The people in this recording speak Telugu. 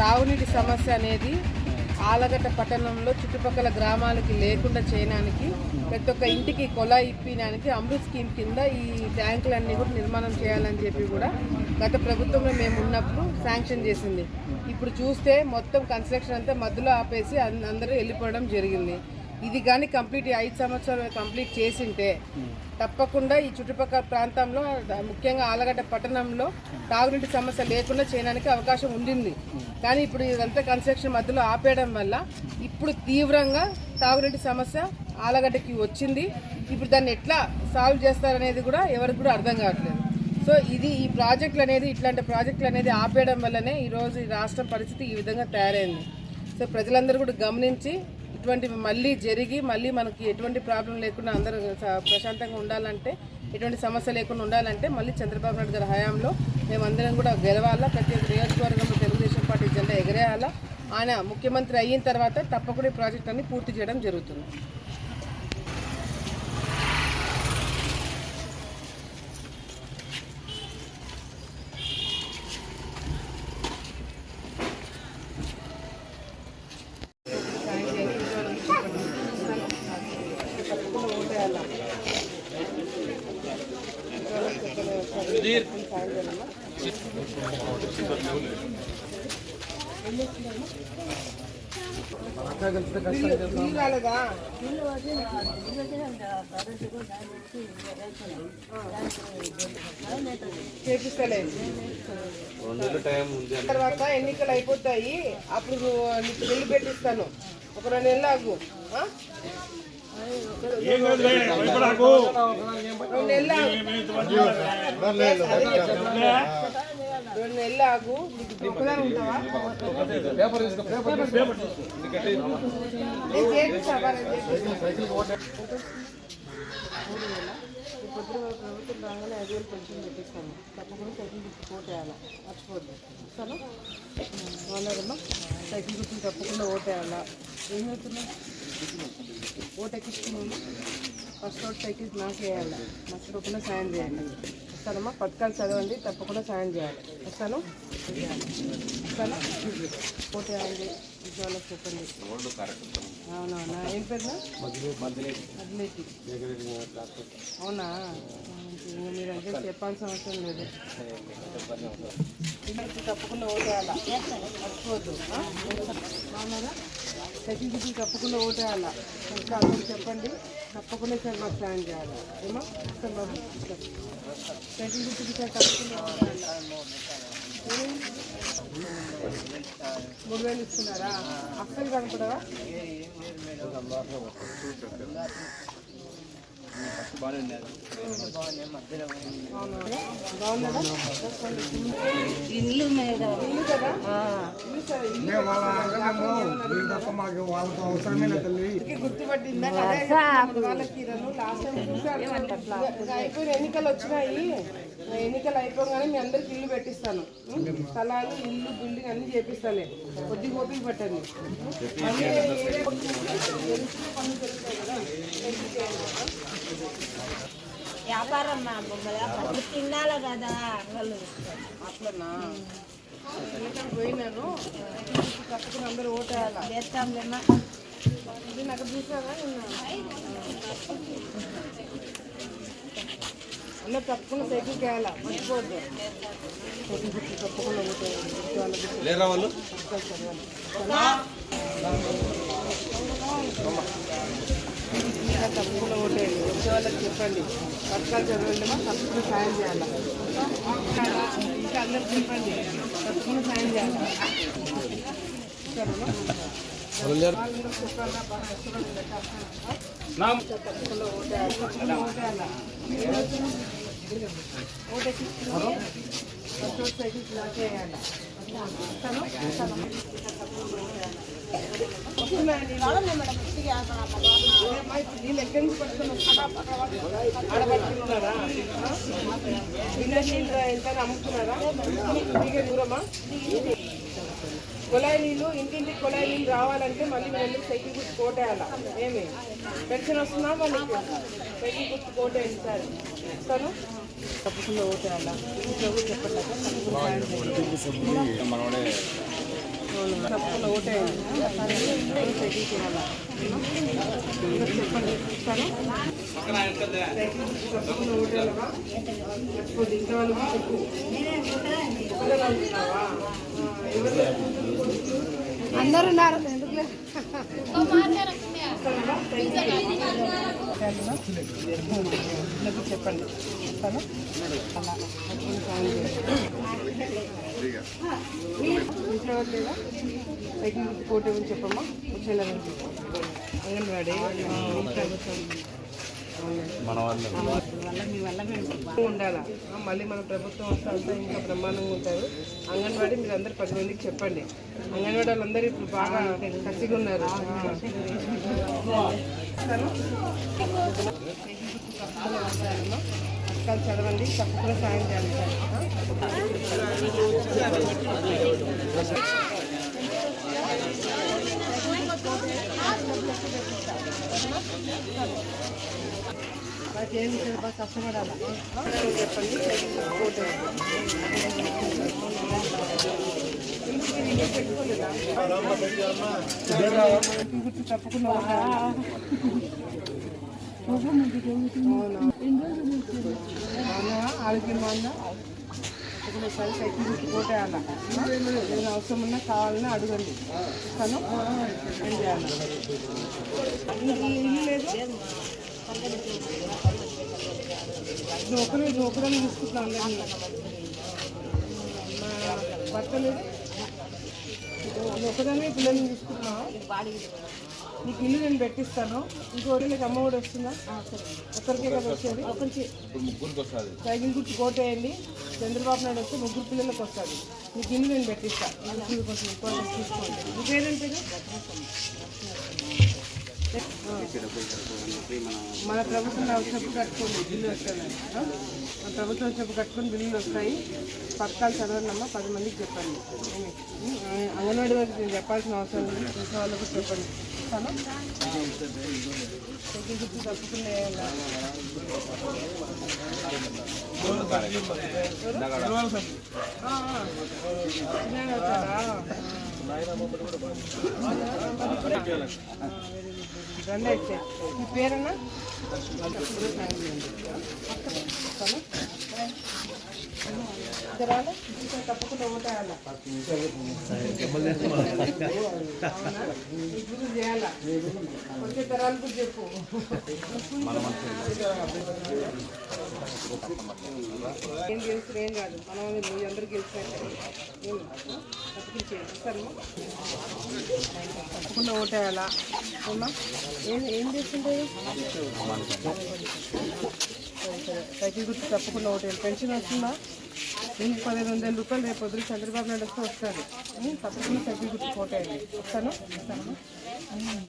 తాగునీటి సమస్య అనేది ఆలగడ్డ పట్టణంలో చుట్టుపక్కల గ్రామాలకి లేకుండా చేయడానికి ప్రతి ఒక్క ఇంటికి కొల ఇప్పించడానికి అమృత్ స్కీమ్ కింద ఈ ట్యాంకులన్నీ కూడా నిర్మాణం చేయాలని చెప్పి కూడా గత ప్రభుత్వంలో మేము ఉన్నప్పుడు శాంక్షన్ చేసింది. ఇప్పుడు చూస్తే మొత్తం కన్స్ట్రక్షన్ అంతా మధ్యలో ఆపేసి అందరూ వెళ్ళిపోవడం జరిగింది. ఇది కానీ కంప్లీట్ ఈ ఐదు సంవత్సరాలు కంప్లీట్ చేసింటే తప్పకుండా ఈ చుట్టుపక్కల ప్రాంతంలో ముఖ్యంగా ఆలగడ్డ పట్టణంలో తాగునీటి సమస్య లేకుండా చేయడానికి అవకాశం ఉండింది. కానీ ఇప్పుడు ఇదంతా కన్స్ట్రక్షన్ మధ్యలో ఆపేయడం వల్ల ఇప్పుడు తీవ్రంగా తాగునీటి సమస్య ఆలగడ్డకి వచ్చింది. ఇప్పుడు దాన్ని ఎట్లా సాల్వ్ చేస్తారనేది కూడా ఎవరికి కూడా అర్థం కావట్లేదు. సో ఇది ఈ ప్రాజెక్టులు అనేది ఇట్లాంటి ప్రాజెక్టులు అనేది ఆపేయడం వల్లనే ఈరోజు ఈ రాష్ట్రం పరిస్థితి ఈ విధంగా తయారైంది. సో ప్రజలందరూ కూడా గమనించి ఇటువంటివి మళ్ళీ జరిగి మళ్ళీ మనకి ఎటువంటి ప్రాబ్లం లేకుండా అందరూ స- ప్రశాంతంగా ఉండాలంటే ఎటువంటి సమస్య లేకుండా ఉండాలంటే మళ్ళీ చంద్రబాబు నాయుడు గారి హయాంలో మేమందరం కూడా గెలవాలా. ప్రతి ఒక్క నియోజకవర్గంలో తెలుగుదేశం పార్టీ జెండా ఎగరేయాలా. ఆయన ముఖ్యమంత్రి అయిన తర్వాత తప్పకుండా ఈ ప్రాజెక్ట్ అన్ని పూర్తి చేయడం జరుగుతుంది తప్పకుండా ఓటేయాలా నీళ్ళు రాలేదా చేపిస్తలే తర్వాత ఎన్నికలు అయిపోతాయి. అప్పుడు నీకు బిల్లు పెట్టిస్తాను. ఒక రెండు నెలలు ఆగు? రెండు నెలలు ఆగు. రెండు నెలలు ఆగు ఒక్కదాని ఉంటావా నేను చేపిస్తా, మూడు వేల ఈ పొద్దున ప్రభుత్వం రాగానే ఐదు వేలు పెన్షన్ పెట్టిస్తాను తప్పకుండా సైకిల్ గుర్తు కోటేయాలా మర్చిపోద్దు ఇస్తాను బాగున్నారమ్మా సైకిల్ గుర్తుని తప్పకుండా ఓటేయాలా ఏం చెప్తున్నావు ఓటు ఎక్కిస్తున్నాము ఫస్ట్ ఓట్ సైకిల్ నాకు వేయాలా మర్చిపోకుండా సాయం చేయాలి వస్తానమ్మా పథకాలు చదవండి తప్పకుండా సాయం చేయాలి. వస్తాను? వస్తాను? ఓటు వేయాలి ఇంట్లో చెప్పండి. అవునవునా? ఏం పేరు అథ్లెట్ అవునా? ఇంకా మీరు అంటే చెప్పాల్సిన అవసరం లేదు. తప్పకుండా ఓటేయాలా? అవునారా సెకండ్ డిగ్రీ తప్పకుండా ఓటేయాలా? ఇంకా అందరూ చెప్పండి. తప్పకుండా సార్ మాకు సాయం చేయాలి ఏమో సార్ బాబు సెకండ్ డిగ్రీ సార్ తప్పకుండా? మూడు వేలు ఇస్తున్నారా అస్సలు కనుకుంటారా ఇల్లు మీద ఇల్లు కదా గుర్తుపట్టిందా? అయిపోయిన ఎన్నికలు వచ్చినాయి ఎన్నికలు అయిపోగానే మీ అందరికి ఇల్లు పెట్టిస్తాను స్థలాలు ఇల్లు బిల్డింగ్ అన్ని చేపిస్తాలే కొద్ది ఓపిక పట్టండి పనులు జరుగుతాయి కదా వ్యాపారం మా బొమ్మ వ్యాపారం. తినాలి కదా అంగళ్ళు. అట్లనా? పోయినాను. తప్పకుండా అందరూ ఓటేయాలా? చేస్తాంలేమ్మా ఇది నాకు నిన్న? అందరు తప్పకుండా సైకిల్ కేయాలా గుర్తు తప్పకుండా ఓటేయాలి లేరా వాళ్ళు ఇంకా తప్పకుండా ఓటేయండి వచ్చే వాళ్ళకి చెప్పండి. పథకాలు చదవండి మా తప్పకుండా సాయం చేయాలి? ఇంకా అందరికి చెప్పండి. తప్పకుండా సాయం చేయాలి? తప్పకుండా ఓటేయాలి ఓటేసిస్తున్నాము ఫస్ట్ సైకిల్ చేయాలి? ఇప్పుడు నీళ్ళు అమ్ముతున్నారా మీకే దూరమా కుళాయి ఇంటింటికి కుళాయి నీళ్ళు రావాలంటే మళ్ళీ వెళ్ళి సైకిల్ గుర్తు కోటేయాలా? ఏమి? పెన్షన్ వస్తుందా వాళ్ళకి? సైకిల్ గుర్తు కోటేయండి సార్. ఇస్తాను తప్పకుండా ఓటేయాలా? ఇంట్లో కూడా చెప్పట్లేక చెప్పండి సరే తప్పకుండా ఓటేయాలమ్మా వాళ్ళకి చెప్పు అందరు ఉన్నారు. ఎందుకు చెప్పండి. అలా అప్పుడు సాయం చేయండి. ఇంట్లో ఎవరు లేదా సైకిల్ గుర్తు కోట ఏమని చెప్పమ్మా. వచ్చేలా అంగన్వాడీ ఉండాలా? మళ్ళీ మన ప్రభుత్వం వస్తే అంతా ఇంకా బ్రహ్మాండంగా ఉంటారు. అంగన్వాడీ మీరు అందరు పది మందికి చెప్పండి. అంగన్వాడీ వాళ్ళందరూ ఇప్పుడు బాగా కసిగా ఉన్నారు. చదవండి తప్పకుండా సాయం చేయాలి సార్. బాగా కష్టపడాలి చెప్పండి తప్పకుండా ఎన్ని రోజులు అవునా? ఆరోగ్యం ఇక్కడ ఒకసారి అయితే గుర్తు కోటేయాల ఏదైనా అవసరం ఉన్నా కావాలన్నా అడగండి. ఇస్తాను ఏం చేయాలి? ఇల్లు లేదు. నువ్వు ఒకరు నువ్వు ఒకదాన్ని మా భర్త లేదు. నువ్వు ఒకదాన్ని పిల్లల్ని చూసుకుంటున్నావు నీకు ఇల్లు నేను పెట్టిస్తాను. ఇంకోటి నీకు అమ్మ కూడా వస్తుందా? ఒక్కరికే కదా వచ్చేది? ఒకరికి సైకిల్ గుర్తు కోటేయండి. చంద్రబాబు నాయుడు వస్తే ముగ్గురు పిల్లలకు వస్తుంది. నీకు ఇల్లు నేను పెట్టిస్తాను కొంచెం ఇంపార్టెన్స్ తీసుకోండి. నీ పేరేంటి మన ప్రభుత్వం వచ్చినప్పుడు కట్టుకోండి బిల్లు వస్తాయి మన ప్రభుత్వం వచ్చినప్పుడు కట్టుకొని బిల్లులు వస్తాయి. పథకాలు చదవండమ్మా పది మందికి చెప్పండి. అంగన్వాడీ వారికి నేను చెప్పాల్సిన అవసరం లేదు ఇంట్లో వాళ్ళకు చెప్పండి. ఇస్తాను తప్పకుండా పేరన్నా? తప్పకుండా ఓటేయాలా? చేయాలా వచ్చే తరాలకు చెప్పు ఏం గెలిచిన ఏం కాదు మనం మీ అందరు తప్పకుండా ఓటేయాలా ఏం ఏం చేస్తుంటారు? సైకిల్ గుర్తు తప్పకుండా ఒకటి పెన్షన్ వస్తుందా? దీనికి పదిహేను వందల రూపాయలు రేపు పొద్దున చంద్రబాబు నాయుడు వస్తే వస్తుంది తప్పకుండా సైకిల్ గుర్తు ఓటేయాలి వస్తాను.